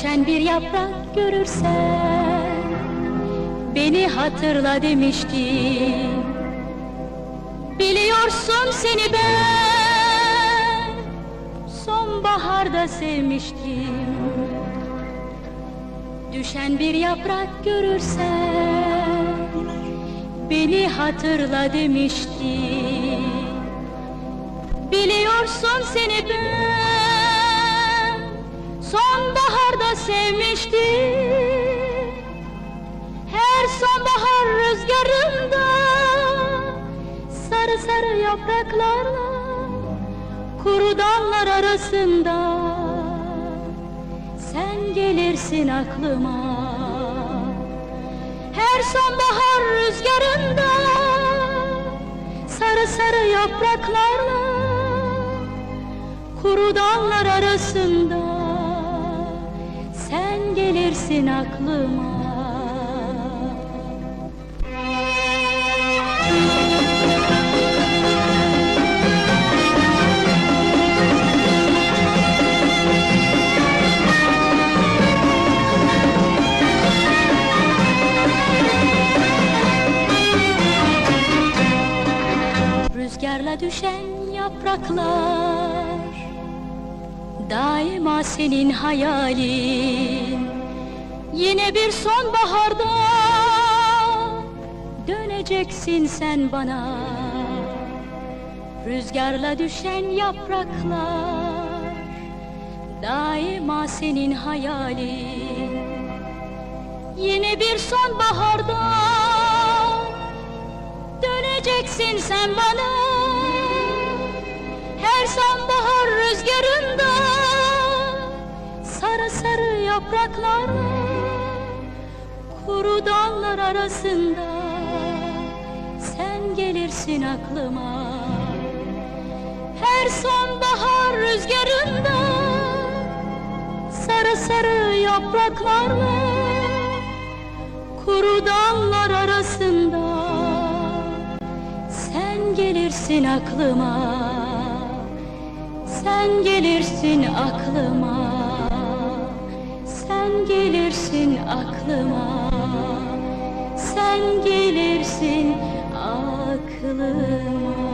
Düşen bir yaprak görürsen Beni hatırla demiştim Biliyorsun seni ben Sonbaharda sevmiştim. Düşen bir yaprak görürsen Beni hatırla demiştim Biliyorsun seni ben Sonbaharda sevmiştim. Her sonbahar rüzgarında Sarı sarı yapraklarla Kuru dallar arasında. Sen gelirsin aklıma. Her sonbahar rüzgarında Sarı sarı yapraklarla Kuru dallar arasında. Sen gelirsin aklıma Rüzgarla düşen yapraklar Daima senin hayalin. Yine bir sonbaharda Döneceksin sen bana. Rüzgarla düşen yapraklar Daima senin hayalin. Yine bir sonbaharda Döneceksin sen bana Her sonbahar rüzgarında Sarı sarı yapraklarla Kuru dallar arasında. Sen gelirsin aklıma. Her sonbahar rüzgarında Sarı sarı yapraklarla Kuru dallar arasında. Sen gelirsin aklıma Sen gelirsin aklıma. Sen gelirsin aklıma. Sen gelirsin aklıma